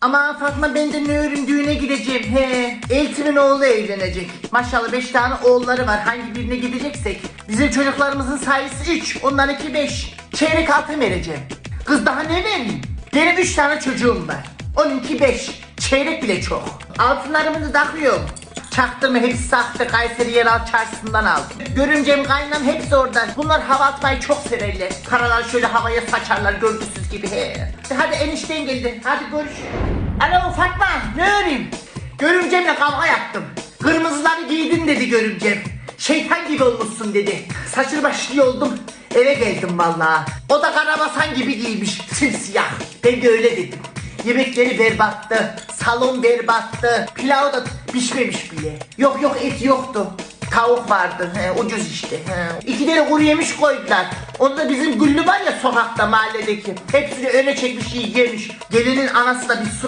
Ama Fatma ben de Nur'un düğüne gideceğim he. Eltim'in oğlu evlenecek. Maşallah 5 tane oğulları var. Hangi birine gideceksek. Bizim çocuklarımızın sayısı 3. Onlarınki 5. Çeyrek altın vereceğim. Kız daha ne vereyim? Benim 3 tane çocuğum var. Onunki 5. Çeyrek bile çok. Altınlarımı da takıyorum. Çaktırma hepsi sahte Kayseri yerel çarşısından aldım. Görümcem kaynam hepsi orada. Bunlar hava atmayı çok severler. Paralar şöyle havaya saçarlar görgüsüz gibi he. Hadi enişten geldi. Hadi görüş. Alo Fatma ne öreyim? Görümcemle kavga yaptım. Kırmızıları giydin dedi görümcem. Şeytan gibi olmuşsun dedi. Saçır başlı oldum. Eve geldim vallahi. O da karabasan gibi giymiş. Simsiyah. Ben de öyle dedim. Yemekleri berbattı. Salon berbattı. Pilav da pişmemiş bile. Yok yok et yoktu. Tavuk vardı. He, ucuz işte. He. İki tane kuru yemiş koydular. Onu da bizim Güllü var ya sokakta mahalledeki. Hepsini öne çekmiş yemiş. Gelinin anası da bir surat